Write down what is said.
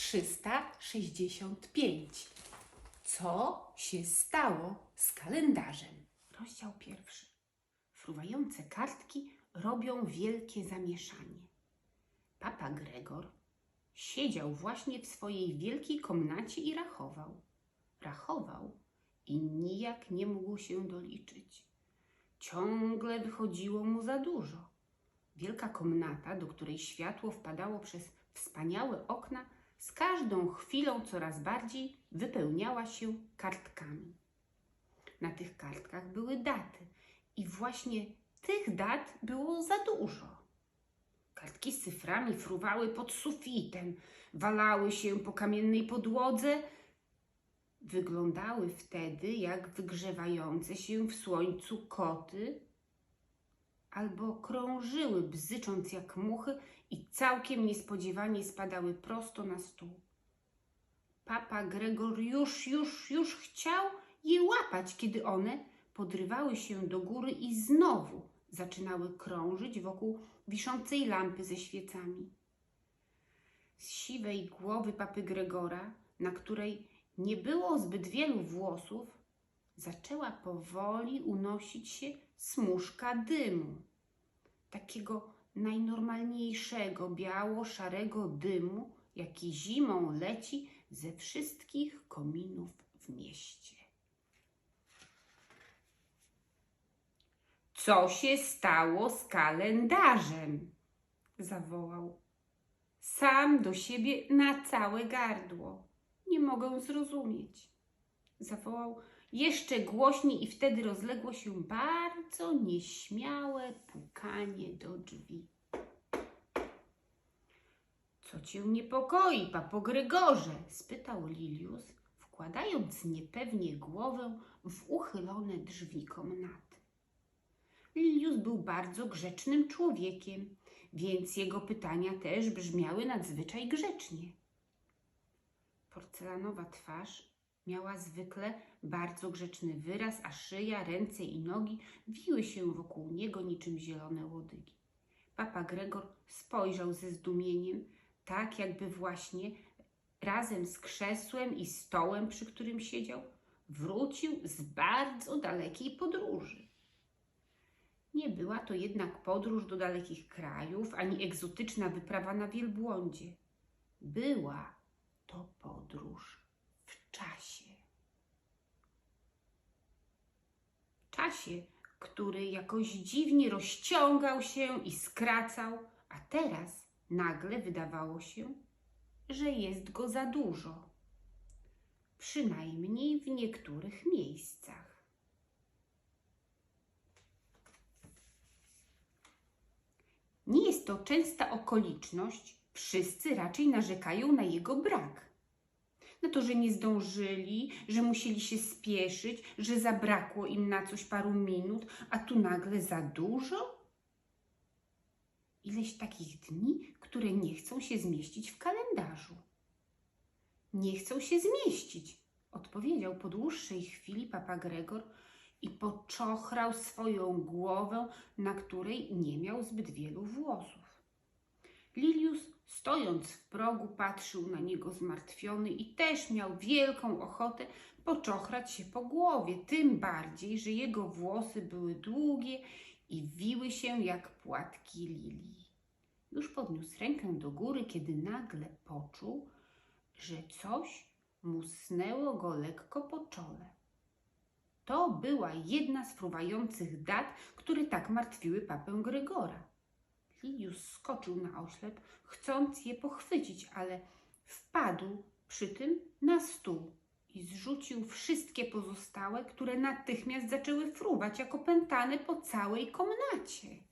365. Co się stało z kalendarzem? Rozdział pierwszy. Fruwające kartki robią wielkie zamieszanie. Papa Gregor siedział właśnie w swojej wielkiej komnacie i rachował. Rachował i nijak nie mógł się doliczyć. Ciągle wychodziło mu za dużo. Wielka komnata, do której światło wpadało przez wspaniałe okna, z każdą chwilą coraz bardziej wypełniała się kartkami. Na tych kartkach były daty i właśnie tych dat było za dużo. Kartki z cyframi fruwały pod sufitem, walały się po kamiennej podłodze. Wyglądały wtedy jak wygrzewające się w słońcu koty, albo krążyły bzycząc jak muchy i całkiem niespodziewanie spadały prosto na stół. Papa Gregor już, już, już chciał je łapać, kiedy one podrywały się do góry i znowu zaczynały krążyć wokół wiszącej lampy ze świecami. Z siwej głowy papy Gregora, na której nie było zbyt wielu włosów, zaczęła powoli unosić się smużka dymu. Takiego najnormalniejszego biało-szarego dymu, jaki zimą leci ze wszystkich kominów w mieście. Co się stało z kalendarzem? zawołał. Sam do siebie na całe gardło. Nie mogę zrozumieć. Zawołał jeszcze głośniej i wtedy rozległo się bardzo nieśmiałe pukanie do drzwi. Co cię niepokoi, papo Gregorze? spytał Lilius, wkładając niepewnie głowę w uchylone drzwi komnaty. Lilius był bardzo grzecznym człowiekiem, więc jego pytania też brzmiały nadzwyczaj grzecznie. Porcelanowa twarz miała zwykle bardzo grzeczny wyraz, a szyja, ręce i nogi wiły się wokół niego niczym zielone łodygi. Papa Gregor spojrzał ze zdumieniem, tak jakby właśnie razem z krzesłem i stołem, przy którym siedział, wrócił z bardzo dalekiej podróży. Nie była to jednak podróż do dalekich krajów, ani egzotyczna wyprawa na wielbłądzie. Była to podróż czasie. Czasie, który jakoś dziwnie rozciągał się i skracał, a teraz nagle wydawało się, że jest go za dużo. Przynajmniej w niektórych miejscach. Nie jest to częsta okoliczność, wszyscy raczej narzekają na jego brak. Na to, że nie zdążyli, że musieli się spieszyć, że zabrakło im na coś paru minut, a tu nagle za dużo? Ileś takich dni, które nie chcą się zmieścić w kalendarzu. Nie chcą się zmieścić, odpowiedział po dłuższej chwili papa Gregor i poczochrał swoją głowę, na której nie miał zbyt wielu włosów. Lilius, stojąc w progu, patrzył na niego zmartwiony i też miał wielką ochotę poczochrać się po głowie, tym bardziej, że jego włosy były długie i wiły się jak płatki lilii. Już podniósł rękę do góry, kiedy nagle poczuł, że coś musnęło go lekko po czole. To była jedna z fruwających dat, które tak martwiły papę Gregora. Lilius skoczył na oślep, chcąc je pochwycić, ale wpadł przy tym na stół i zrzucił wszystkie pozostałe, które natychmiast zaczęły fruwać jak opętane po całej komnacie.